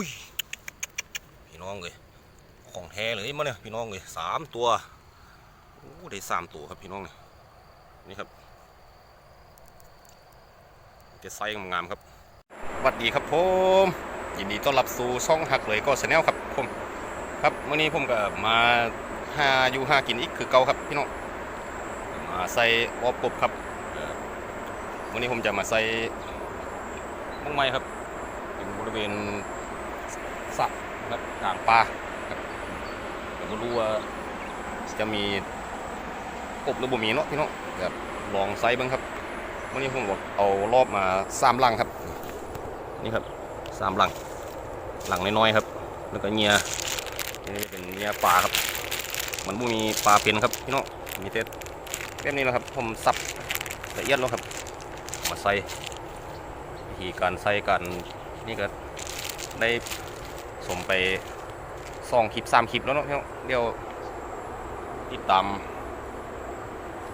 อุ้ยพี่น้องเลยของแท้เลยมาเนี่ยพี่น้องเลยสามตัวโอ้ได้สามตัวครับพี่น้องเนี่ยนี่ครับจะไซส์งามๆครับสวัสดีครับผมยินดีต้อนรับสู่ช่องหักเลยก็ชาแนลครับผมครับเมื่อนี้ผมก็มาหาอยู่หากินอีกคือเก่าครับพี่น้องมาใส่วอบกบครับวันนี้ผมจะมาใส่มุ้งไม้ครับเป็นบริเวณ สะครับกลางป่าครับแต่ไม่รู้ว่าจะมีกบหรือบ่มีเนาะพี่น้องแบบลองไซส์บ้างครับวันนี้ผมเอารอบมาสามลังครับ นี่ครับสามลังหลังน้อยๆครับ แล้วก็เงียนี่เป็นเงียปลาครับ มันบ่มีปลาเป็นครับพี่น้องมีแต่แบบนี้แหละครับ ผมสับละเอียดแล้วครับ มาใส่วิธีการใส่กันนี่ก็ได้ สมไปสองคลิปสามคลิปแล้วเนาะพี่น้องเดี๋ยวติดตาม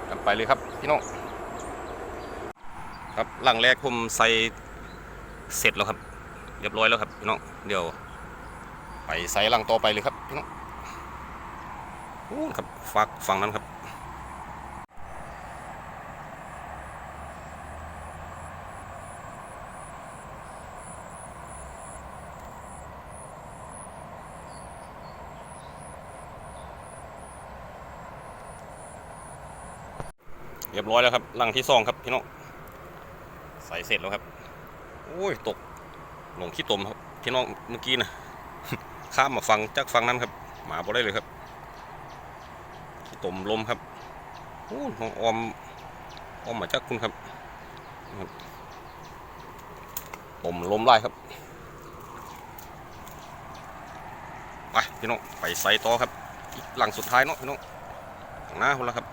กันไปเลยครับพี่น้องครับหลังแรกผมใส่เสร็จแล้วครับ เรียบร้อยแล้วครับพี่น้องเดี๋ยว ไปใส่หลังต่อไปเลยครับพี่น้องอู้ครับฝากฝั่งนั้นครับ เรียบร้อยแล้วครับหลังที่สองครับพี่น้องใส่เสร็จแล้วครับโอ้ยตกหลงขี้ตมครับพี่น้องเมื่อกี้นะข้ามมาฟังจากฟังนั้นครับ หมาบ่ได้เลยครับขี้ตมลมครับโอ้น้องออมออมมาจากคุณครับครับตมลมไล่ครับไปพี่น้องไปใส่ต่อครับหลังสุดท้ายเนาะพี่น้องหน้าคนละครับ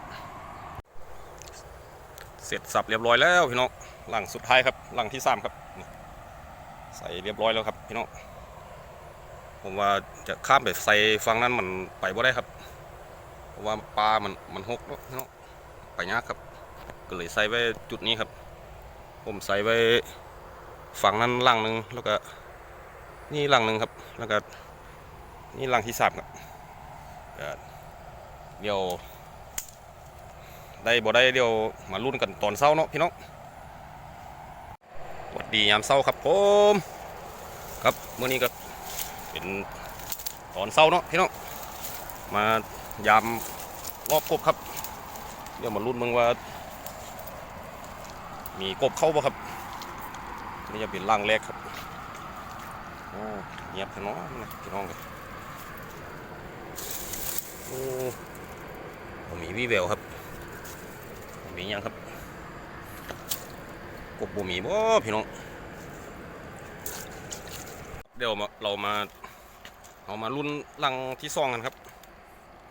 เสร็จสับเรียบร้อยแล้วพี่น้องหลังสุดท้ายครับหลังที่สามครับ ใส่เรียบร้อยแล้วครับพี่น้องผมว่าจะข้ามไปใส่ฝั่งนั้นมันไปบ่ได้ครับเพราะว่าปลามันมันหกเนาะพี่น้องไปยากครับ ก็เลยใส่ไว้จุดนี้ครับ ผมใส่ไว้ฝั่งนั้นหลังหนึ่งแล้วก็นี่หลังหนึ่งครับ แล้วก็นี่หลังที่สามครับก็เดี๋ยว ได้บ่ได้เดี๋ยวมาลุ้นกันตอนเช้าเนาะพี่น้องสวัสดียามเช้าครับผมครับเมื่อนี้ก็เป็นตอนเช้าเนาะพี่น้องมายามรอบกบครับเดี๋ยวมาลุ้นมึงว่า มีกบเข้าบ่ครับนี่จะเป็นร่างแรกครับโอ้เงียบแท้เนาะนะพี่น้องเลยโอ้บ่มีวี่แววครับ มีหยังครับ กบบูมีบ่พี่น้อง เดี๋ยวมาเรามาเอามาลุ้นลังที่ซองกันครับ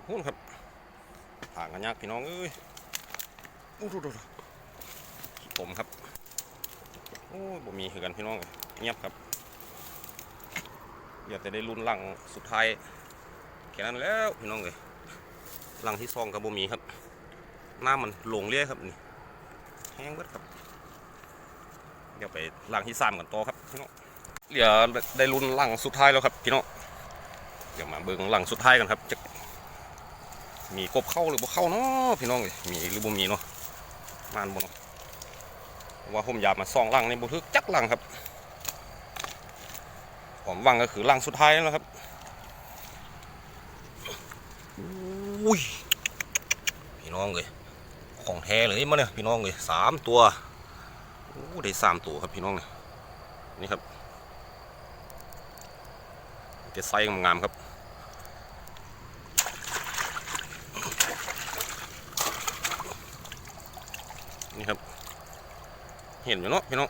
พูนครับห่างกันยากพี่น้องเอ้ยอู้ดูดูดูผมครับ โอ้บ่มีคือกันพี่น้องเงียบครับอยากจะได้ลุ้นลังสุดท้ายแค่นั้นแล้วพี่น้องเลยลังที่ซองกับบ่มีครับ น้ำมันหลงเรื่อยครับนี่แห้งเบิดครับ เดี๋ยวไปล่างที่สามกันต่อครับพี่น้องเหลือได้ลุ้นล่างสุดท้ายแล้วครับพี่น้องเดี๋ยวมาเบิ่งล่างสุดท้ายกันครับจะมีกบเข้าหรือบ่เข้าเนาะพี่น้องเอ้ยมีหรือบ่มีเนาะมานบ่เนาะว่าผมอยากมาส่องล่างในบ่ทึกจักล่างครับผมวังก็คือล่างสุดท้ายแล้วครับอุ้ยพี่น้องเลย ของแท้เลยมาเนี่ยพี่น้องเลยสามตัวโอ้ได้สามตัวครับพี่น้องเนี่ยนี่ครับจะไซส์งามๆครับนี่ครับ เห็นอยู่เนาะพี่น้อง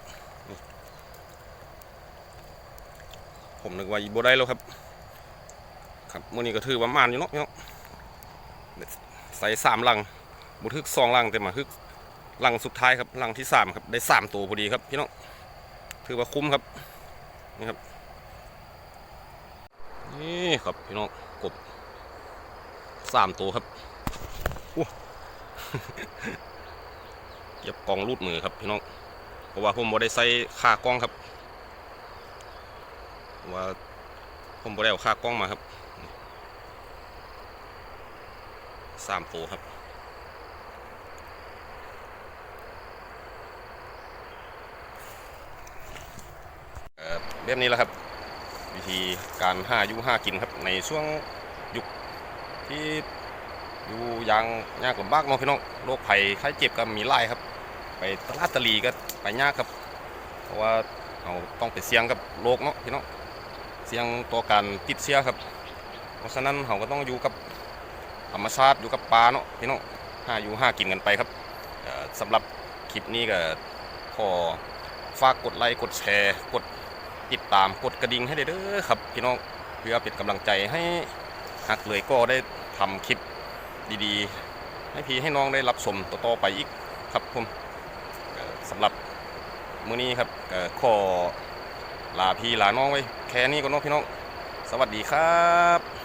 ผมนึกว่าอีโบได้แล้วครับ ครับมื่อนี้ก็ถือว่ามันอยู่เนาะพี่น้องใส่สามลัง บุทึกสองลังแต่มาฮึกลังสุดท้ายครับลังที่สามครับได้สามตัวพอดีครับพี่น้องถือว่าคุ้มครับนี่ครับนี่ครับพี่น้องกบสามตัวครับอู้เก็บกองรูดมือครับพี่น้องเพราะว่าผมบ่ได้ใส่ขากล้องครับ ว่าผมบ่ได้เอาค่ากล้องมาครับสามตัวครับ เอ่อ แบบนี้แหละครับ วิธีการห้าอยุห้ากินครับ ในช่วงยุคที่อยู่ยางยากลำบากเนาะพี่น้องโรคภัยไข้เจ็บก็มีไล่ครับ ไปตลาดตะลีก็ไปยากครับ เพราะว่าเราต้องไปเสี่ยงกับโรคเนาะพี่น้องเสี่ยงต่อการติดเชื้อครับ เพราะฉะนั้นเราก็ต้องอยู่กับธรรมชาติอยู่กับปลาเนาะพี่น้องห้าอยู่ห้ากินกันไปครับสำหรับคลิปนี้ก็ขอฝากกดไลค์กดแชร์กด ติดตามกดกระดิ่งให้ได้เด้อครับพี่น้องเพื่อเป็นกำลังใจให้หักเลยก็ได้ทำคลิปดีๆ ให้พี่ให้น้องได้รับชมต่อๆไปอีกครับผมสำหรับมื้อนี้ครับขอลาพี่ลาน้องไว้แค่นี้ก่อนเนาะพี่น้อง สวัสดีครับ